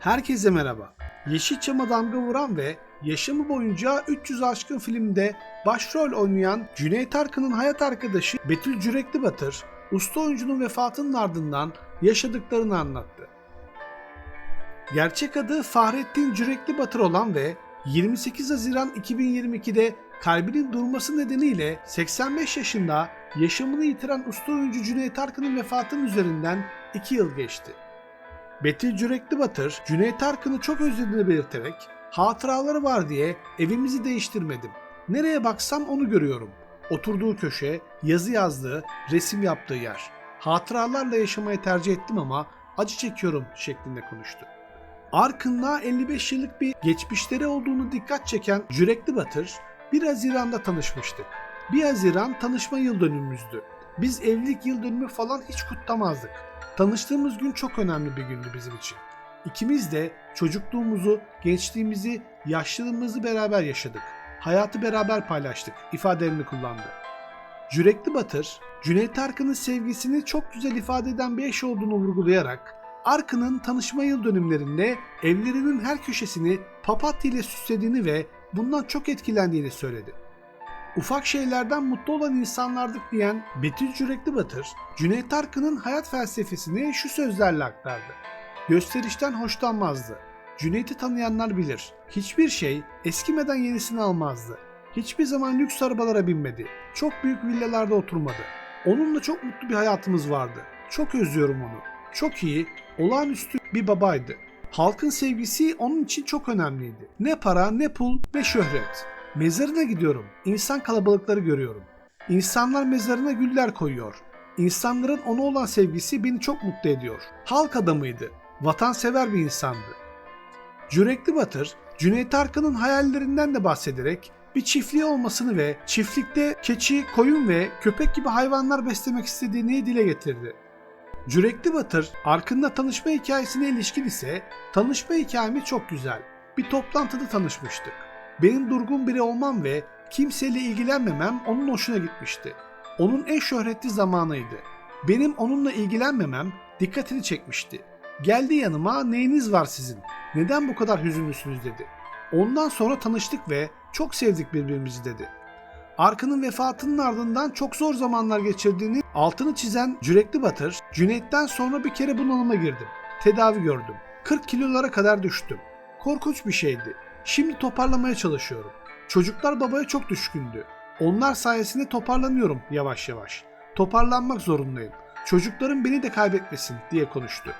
Herkese merhaba. Yeşilçam'a damga vuran ve yaşamı boyunca 300 aşkın filmde başrol oynayan Cüneyt Arkın'ın hayat arkadaşı Betül Cürekli Batır, usta oyuncunun vefatının ardından yaşadıklarını anlattı. Gerçek adı Fahrettin Cürekli Batır olan ve 28 Haziran 2022'de kalbinin durması nedeniyle 85 yaşında yaşamını yitiren usta oyuncu Cüneyt Arkın'ın vefatının üzerinden 2 yıl geçti. Betül Cürekli Batır, Cüneyt Arkın'ı çok özlediğini belirterek hatıraları var diye evimizi değiştirmedim. Nereye baksam onu görüyorum. Oturduğu köşe, yazı yazdığı, resim yaptığı yer. Hatıralarla yaşamayı tercih ettim ama acı çekiyorum şeklinde konuştu. Arkın'la 55 yıllık bir geçmişleri olduğunu dikkat çeken Cürekli Batır, 1 Haziran'da tanışmıştık. 1 Haziran tanışma yıl dönümümüzdü. Biz evlilik yıl dönümü falan hiç kutlamazdık. Tanıştığımız gün çok önemli bir gündü bizim için. İkimiz de çocukluğumuzu, gençliğimizi, yaşlılığımızı beraber yaşadık. Hayatı beraber paylaştık ifadelerini kullandı. Cürekli Batır, Cüneyt Arkın'ın sevgisini çok güzel ifade eden bir eş olduğunu vurgulayarak Arkın'ın tanışma yıl dönümlerinde evlerinin her köşesini papatya ile süslediğini ve bundan çok etkilendiğini söyledi. Ufak şeylerden mutlu olan insanlardık diyen Betül Cürekli Batır, Cüneyt Arkın'ın hayat felsefesini şu sözlerle aktardı. Gösterişten hoşlanmazdı. Cüneyt'i tanıyanlar bilir. Hiçbir şey eskimeden yenisini almazdı. Hiçbir zaman lüks arabalara binmedi. Çok büyük villalarda oturmadı. Onunla çok mutlu bir hayatımız vardı. Çok özlüyorum onu. Çok iyi, olağanüstü bir babaydı. Halkın sevgisi onun için çok önemliydi. Ne para, ne pul, ne şöhret. Mezarına gidiyorum. İnsan kalabalıkları görüyorum. İnsanlar mezarına güller koyuyor. İnsanların ona olan sevgisi beni çok mutlu ediyor. Halk adamıydı. Vatansever bir insandı. Cürekli Batır, Cüneyt Arkın'ın hayallerinden de bahsederek bir çiftliği olmasını ve çiftlikte keçi, koyun ve köpek gibi hayvanlar beslemek istediğini dile getirdi. Cürekli Batır, Arkın'la tanışma hikayesine ilişkin ise tanışma hikayemiz çok güzel. Bir toplantıda tanışmıştık. Benim durgun biri olmam ve kimseyle ilgilenmemem onun hoşuna gitmişti. Onun en şöhretli zamanıydı. Benim onunla ilgilenmemem dikkatini çekmişti. Geldi yanıma neyiniz var sizin? Neden bu kadar hüzünlüsünüz dedi. Ondan sonra tanıştık ve çok sevdik birbirimizi dedi. Arkın'ın vefatının ardından çok zor zamanlar geçirdiğini altını çizen Cürekli Batır, Cüneyt'ten sonra bir kere bunalıma girdim. Tedavi gördüm. 40 kilolara kadar düştüm. Korkunç bir şeydi. Şimdi toparlamaya çalışıyorum. Çocuklar babaya çok düşkündü. Onlar sayesinde toparlanıyorum yavaş yavaş. Toparlanmak zorundayım. Çocuklarım beni de kaybetmesin diye konuştu.